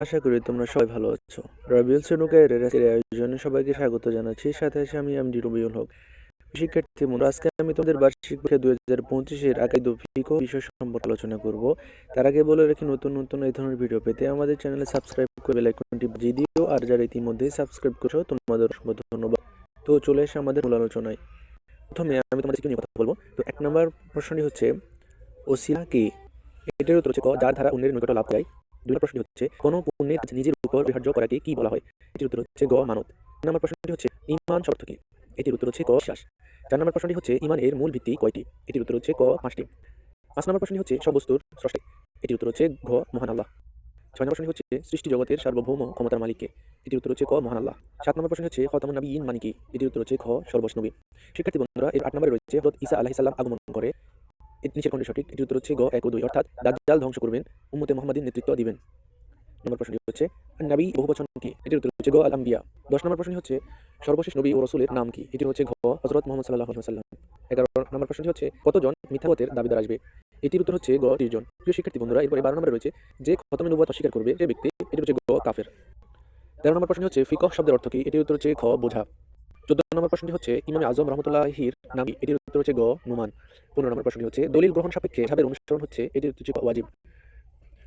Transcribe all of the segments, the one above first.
আশা করি তোমরা সবাই ভালো আছো। রবিউল আজকের আয়োজনে সবাইকে স্বাগত জানাচ্ছি। সাথে আছে আমি এমডি রবিউল হক। শিক্ষার্থী বন্ধুরা, আজকে আমি তোমাদের বার্ষিক পরীক্ষা দুই হাজার পঁচিশের আগামী দফিক বিষয় সম্পর্কে আলোচনা করব। তার আগে বলে রাখি, নতুন নতুন এই ধরনের ভিডিও পেতে আমাদের চ্যানেলে সাবস্ক্রাইব করে বেল আইকনটি বাজিয়ে দিও। আর যারা ইতিমধ্যে সাবস্ক্রাইব করছ, তোমাদের অসংখ্য ধন্যবাদ। তো চলে এসে আমাদের মূল আলোচনায়। প্রথমে আমি তোমাদের নিয়ে কথা বলব। তো এক নম্বর প্রশ্নটি হচ্ছে ওসিলা কি? এটার উত্তর হচ্ছে ক, যার দ্বারা অন্যের নিকট লাভ দেয় দুই প্রশ্নটি হচ্ছে, কোনো পুণ্যের কাজ নিজের উপর বিহার্য করাকে কি বলা হয়? এটির উত্তর হচ্ছে গ, মানত। নম্বর প্রশ্নটি হচ্ছে, ইমান শর্ত কি? এটির উত্তর হচ্ছে ক, শ্বাস। চার নম্বর প্রশ্নটি হচ্ছে, ইমানের মূল ভিত্তি কয়টি? এটির উত্তর হচ্ছে ক, পাঁচটি। পাঁচ নম্বর প্রশ্নটি হচ্ছে সব বস্তুর স্রষ্টা এটির উত্তর হচ্ছে ঘ, মহান আল্লাহ। ছয় নম্বর প্রশ্নটি হচ্ছে, সৃষ্টি জগতের সার্বভৌম ক্ষমতার মালিককে এটির উত্তর হচ্ছে ক, মহান আল্লাহ। সাত নম্বর প্রশ্ন হচ্ছে খতামুন নবী ইন মানে কি? এটির উত্তর হচ্ছে খ সর্বশ নবী শিক্ষার্থী বন্ধুরা, এর আট নম্বরে রয়েছে হযরত ঈসা আলাইহিস সালাম আগমন করে। নিচের কোনটি সঠিক এটির উত্তর হচ্ছে গ, এক ও দুই। অর্থাৎ দাজ্জাল ধ্বংস করবেন, উম্মতে মুহাম্মাদিন নেতৃত্ব দিবেন। নম্বর প্রশ্নটি হচ্ছে নবী বহুবচন কি? এটির উত্তর হচ্ছে গ আল আম্বিয়া দশ নম্বর প্রশ্ন হচ্ছে, সর্বশেষ নবী ও রসুলের নাম কি? এটির হচ্ছে ঘ হজরত মোহাম্মদ সাল্লাহ সাল্লাম এগারো নম্বর প্রশ্নটি হচ্ছে, কতজন মিথ্যাপথের দাবিদার আসবে? এটির উত্তর হচ্ছে গ জন প্রিয় শিক্ষার্থী বন্ধুরা, এরপরে বারো নম্বরে রয়েছে, যে খতমে নবুয়াত অস্বীকার করবে সে ব্যক্তি এটি হচ্ছে গ, কাফের। তেরো নম্বর প্রশ্ন হচ্ছে, ফিকহ শব্দের অর্থ কি? এটির উত্তর হচ্ছে খ, বোঝা। চোদ্দ নম্বর প্রশ্নটি হচ্ছে, ইমাম আজম রহমতুল্লাহির নাম এটির উত্তর হচ্ছে গ, নুমান। পনেরো নম্বর প্রশ্নটি হচ্ছে, দলিল গ্রহণ সাপেক্ষে সাবের অনুসরণ হচ্ছে, এটির উত্তর হচ্ছে ওয়াজিব।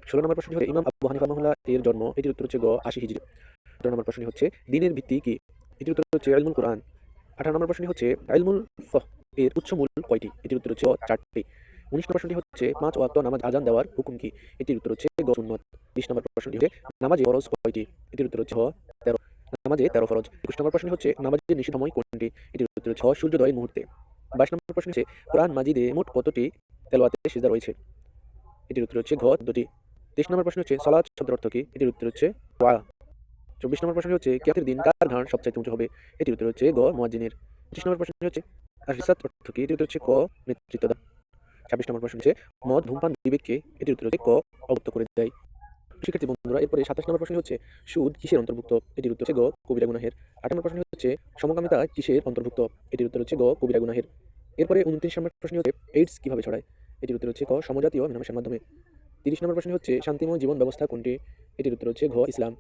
ষোলো নম্বর প্রশ্নটি হচ্ছে, ইমাম আবু হানিফা রহমুল্লাহ এর জন্ম, এটির উত্তর হচ্ছে গ, আশি হিজরি। সতেরো নম্বর প্রশ্নটি হচ্ছে, দিনের ভিত্তি কি? এটির উত্তর হচ্ছে আলমুল কোরআন। আঠারো নম্বর প্রশ্নটি হচ্ছে আলমুল ফহ এর উচ্চমূল কয়টি? এটির উত্তর হচ্ছে চারটি। উনিশ নম্বর প্রশ্নটি হচ্ছে, পাঁচ ওয়াক্ত নামাজ আজান দেওয়ার হুকুম কি? এটির উত্তর হচ্ছে গ, সুন্নত। বিশ নম্বর প্রশ্নটি হচ্ছে, নামাজে ফরজ কয়টি? এটির উত্তর হচ্ছে তেরো। নামাজে তেরো ফরজ। একুশ নম্বর প্রশ্ন হচ্ছে, নামাজের নিষিদ্ধময় কোনটি? এটির উত্তর হ, সূর্যোদয় মুহূর্তে। বাইশ নম্বর প্রশ্ন হচ্ছে, কোরআন মাজিদে মোট কতটি তেলোয়াতে সিজদা রয়েছে? এটির উত্তর হচ্ছে ঘ, দুটি। তেইশ নম্বর প্রশ্ন হচ্ছে সালাদ শব্দের অর্থ কি? এটির উত্তর হচ্ছে, ওয়া। চব্বিশ নম্বর প্রশ্ন হচ্ছে কিয়াতের দিন কার ঘাড় সবচাইতে উঁচু হবে? এটির উত্তর হচ্ছে গ মুয়াজ্জিনের। পঁচিশ নম্বর প্রশ্ন হচ্ছে আর রিসাত অর্থ কি? এটির উত্তর হচ্ছে ক নেতৃত্ব দান ছাব্বিশ নম্বর প্রশ্ন হচ্ছে, মদ, ধূমপান, বিবেককে এটির উত্তর হচ্ছে ক অবক্ত করে দেয়। শিক্ষার্থী বন্ধুরা, এরপরে সাতাশ নম্বর প্রশ্ন হচ্ছে, সুদ কিসের অন্তর্ভুক্ত? এটির উত্তর হচ্ছে গ, কবিরা গুনাহের। আট নম্বর প্রশ্ন হচ্ছে, সমকামিতা কিসের অন্তর্ভুক্ত? এটির উত্তর হচ্ছে গ, কবিরা গুনাহের। এরপরে উনত্রিশ নম্বর প্রশ্ন হচ্ছে এইডস কীভাবে ছড়ায়? এটির উত্তর হচ্ছে ক, সমজাতীয় মেলামেশার মাধ্যমে। তিরিশ নম্বর প্রশ্ন হচ্ছে, শান্তিময় জীবন ব্যবস্থা কোনটি? এটির উত্তর হচ্ছে ঘ ইসলাম।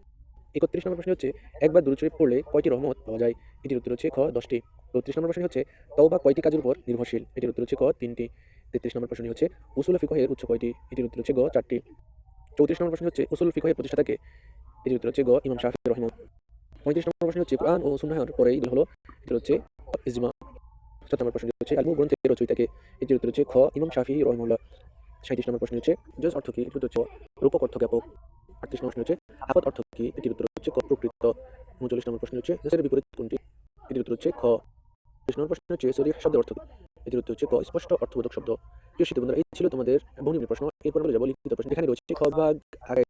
একত্রিশ নম্বর প্রশ্ন হচ্ছে, একবার দূর শরীফ পড়লে কয়টি রহমত পাওয়া যায়? এটির উত্তর হচ্ছে খ, দশটি। চৌত্রিশ নম্বর প্রশ্ন হচ্ছে, তওবা কয়টি কাজের উপর নির্ভরশীল? এটির উত্তর হচ্ছে ক, তিনটি। তেত্রিশ নম্বর প্রশ্ন হচ্ছে, উসুল ফিকহের উচ্চ কয়টি? এটির উত্তর হচ্ছে গ, চারটি। চৌত্রিশ নম্বর প্রশ্ন হচ্ছে উসুল ফিকহের প্রতিষ্ঠাতাকে এটির উত্তর হচ্ছে গ, ইমাম শাহি রহমান পঁয়ত্রিশ নম্বর প্রশ্ন হচ্ছে কোরআন ও সুন্নাহর পরেই দল হলো এটি হচ্ছে ইজমা। সাত নম্বর প্রশ্ন হচ্ছে আলমু গ্রন্থের রচয়িতাকে এটির উত্তর হচ্ছে খ, ইমাম শাফি রহমুল্লাহ। সাঁত্রিশ নম্বর প্রশ্ন হচ্ছে জজ অর্থ কি এটির উত্তর হচ্ছে রূপক অর্থ জ্ঞাপক আটত্রিশ নম্বর প্রশ্ন হচ্ছে আপদ অর্থ কি এটির উত্তর হচ্ছে ক, প্রকৃত। উনচল্লিশ নম্বর প্রশ্ন হচ্ছে জেসের বিপরীত কোনটি, এটির উত্তর হচ্ছে খ। ত্রিশ নম্বর প্রশ্ন হচ্ছে সরি শব্দের অর্থ কি? এটির উত্তর হচ্ছে স্পষ্ট অর্থবোধক শব্দ। প্রিয় শিক্ষার্থী বন্ধুরা এই ছিল তোমাদের বহুনিম্ন প্রশ্ন। এরপর বলে যাব লিখিত প্রশ্ন। এখানে রয়েছে খ ভাগ আগে